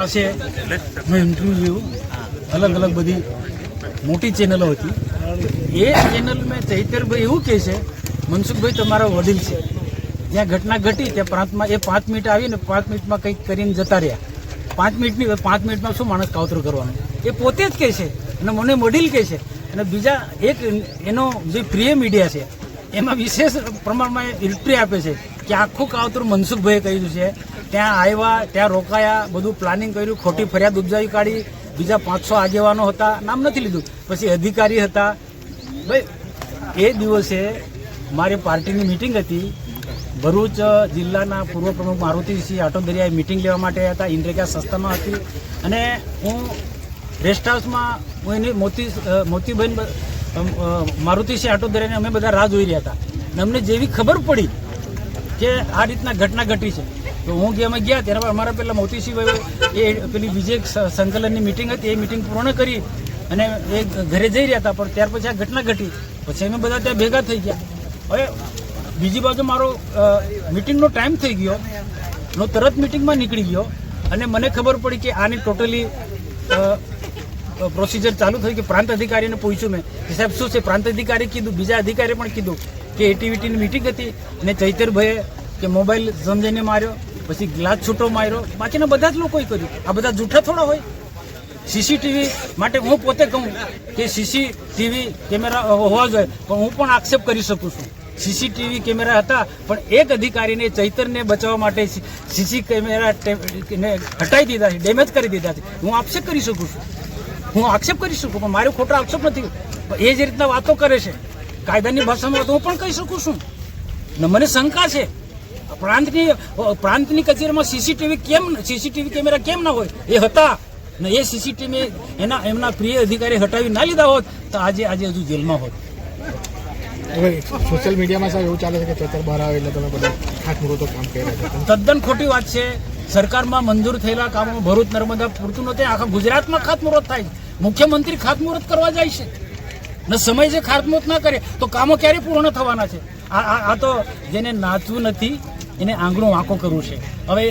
પાસે મેં ઇન્ટરવ્યૂ અલગ અલગ બધી મોટી ચેનલો હતી. એ ચેનલ મેં ચૈતરભાઈ એવું કહે છે, મનસુખભાઈ, તમારા વડીલ છે. જ્યાં ઘટના ઘટી, ત્યાં પ્રાંતમાં એ પાંચ મિનિટ આવીને પાંચ મિનિટમાં કંઈક કરીને જતા રહ્યા. પાંચ મિનિટની, પાંચ મિનિટમાં શું માણસ કાવતરું કરવાનું? એ પોતે જ કહે છે અને મને વડીલ કહે છે. અને બીજા એક એનો જે પ્રિય મીડિયા છે, એમાં વિશેષ પ્રમાણમાં એન્ટ્રી આપે છે. કે આખું કાવતરું મનસુખભાઈએ કર્યું છે. ત્યાં આવ્યા, ત્યાં રોકાયા, બધું પ્લાનિંગ કર્યું, ખોટી ફરિયાદ ઉપજાવી કાઢી. બીજા પાંચસો આગેવાનો હતા, નામ નથી લીધું. પછી અધિકારી હતા. ભાઈ, એ દિવસે મારી પાર્ટીની મિટિંગ હતી. ભરૂચ જિલ્લાના પૂર્વ પ્રમુખ મારુતિસિંહ આટોદરિયાએ મિટિંગ લેવા માટે હતા. ઇન્દ્રેકા સંસ્થામાં હતી. અને હું રેસ્ટ હાઉસમાં હું એની મોતી મોતીબેન મારુતિસિંહ આટોદરિયાને અમે બધા રાહ જોઈ રહ્યા હતા. અને અમને જેવી ખબર પડી કે આ રીતના ઘટના ઘટી છે. તો હું જે અમે ગયા ત્યારે અમારા પેલા મોતીસિંહભાઈ એ પેલી એક સંકલનની મિટિંગ હતી, એ મિટિંગ પૂર્ણ કરી અને એ ઘરે જઈ રહ્યા હતા. પણ ત્યાર પછી આ ઘટના ઘટી. પછી અમે બધા ત્યાં ભેગા થઈ ગયા. હવે બીજી બાજુ મારો મિટિંગનો ટાઈમ થઈ ગયો. હું તરત મિટિંગમાં નીકળી ગયો. અને મને ખબર પડી કે આની ટોટલી પ્રોસિજર ચાલુ થઈ કે પ્રાંત અધિકારીને પૂછ્યું મેં કે સાહેબ, શું છે? પ્રાંત અધિકારી કીધું. બીજા અધિકારી પણ કીધું. કે એટીવીટીની મિટિંગ હતી ને ચૈતરભાઈએ કે મોબાઈલ સમજાઈને માર્યો, પછી ગ્લાસ છૂટો માર્યો. બાકીના બધા જ લોકોએ કર્યું. આ બધા જૂઠા થોડા હોય. સીસીટીવી માટે હું પોતે કહું કે સીસીટીવી કેમેરા હોવા જોઈએ. પણ હું પણ આક્ષેપ કરી શકું છું. સીસીટીવી કેમેરા હતા, પણ એક અધિકારીને ચૈતરને બચાવવા માટે સીસી કેમેરા ને હટાવી દીધા છે ડેમેજ કરી દીધા છે. હું આક્ષેપ કરી શકું છું. હું આક્ષેપ કરી શકું, પણ મારો ખોટો આક્ષેપ નથી. એ જ રીતના વાતો કરે છે. કાયદાની ભાષામાં તો હું પણ કહી શકું છું. ને મને શંકા છે પ્રાંતની પ્રાંતની કચેરીમાં સીસીટીવી કેમ સીસીટીવી કેમેરા કેમ ના હોય? એ હતા. ને એ સીસીટીવી એના એમના પ્રિય અધિકારી હટાવી ના લીધા હોત તો આજે આજે હજુ જેલમાં હોત. સોશિયલ મીડિયામાં સાહેબ એવું ચાલે છે કે ચેતર બહાર આવે એટલે તમે બધા ખાતમુહૂર્તો કામ કરી તદ્દન ખોટી વાત છે. સરકારમાં મંજૂર થયેલા કામો ભરૂચ નર્મદા પૂરતું નથી. આખા ગુજરાતમાં ખાતમુહૂર્ત થાય છે. મુખ્યમંત્રી ખાતમુહૂર્ત કરવા જાય છે. ને સમય જે ખાતમુત ના કરે, તો કામો ક્યારે પૂર્ણ થવાના છે? આ આ તો જેને નાચવું નથી, એને આંગણું વાંકો કરવું છે. હવે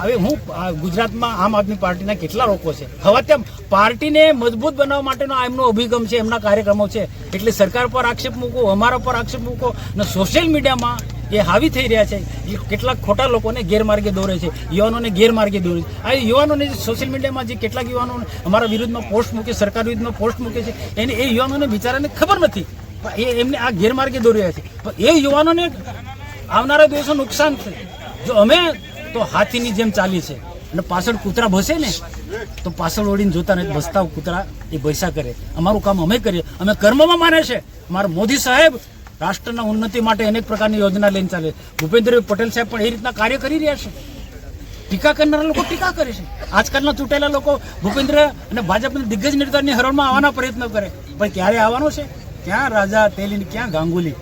હવે હું ગુજરાતમાં આમ આદમી પાર્ટીના કેટલા લોકો છે? હવે ત્યાં પાર્ટીને મજબૂત બનાવવા માટેનો એમનો અભિગમ છે, એમના કાર્યક્રમો છે. એટલે સરકાર પર આક્ષેપ મૂકો, અમારા પર આક્ષેપ મૂકો અને સોશિયલ મીડિયામાં એ હાવી થઈ રહ્યા છે. એ કેટલાક ખોટા લોકોને ગેરમાર્ગે દોરે છે. યુવાનોને ગેરમાર્ગે દોરે છે. આ યુવાનોને સોશિયલ મીડિયામાં જે કેટલાક યુવાનો અમારા વિરુદ્ધમાં પોસ્ટ મૂકે સરકાર વિરુદ્ધમાં પોસ્ટ મૂકે છે, એને એ યુવાનોને બિચારાને ખબર નથી. એ એમને આ ગેરમાર્ગે દોરી રહ્યા છે. પણ એ યુવાનોને આવનારા દિવસો નુકસાન થશે જો અમે તો હાથીની જેમ ચાલી છે અને પાછળ કૂતરા ભસે ને, તો પાછળ ઓળીને જોતા નથી. ભસતા કૂતરા એ ભૈસા કરે. અમારું કામ અમે કરીએ. અમે કર્મમાં માને છે. અમારા મોદી સાહેબ રાષ્ટ્રના ઉન્નતિ માટે અનેક પ્રકારની યોજના લઈને ચાલે. ભૂપેન્દ્ર પટેલ સાહેબ પણ એ રીતના કાર્ય કરી રહ્યા છે. ટીકા કરનારા લોકો ટીકા કરે છે. આજકાલના ચૂંટાયેલા લોકો ભૂપેન્દ્ર અને ભાજપના દિગ્ગજ નેતાની હરણમાં આવવાના પ્રયત્ન કરે. પણ ક્યારે આવવાનો છે? ક્યાં રાજા તેલી ક્યાં ગાંગુલી?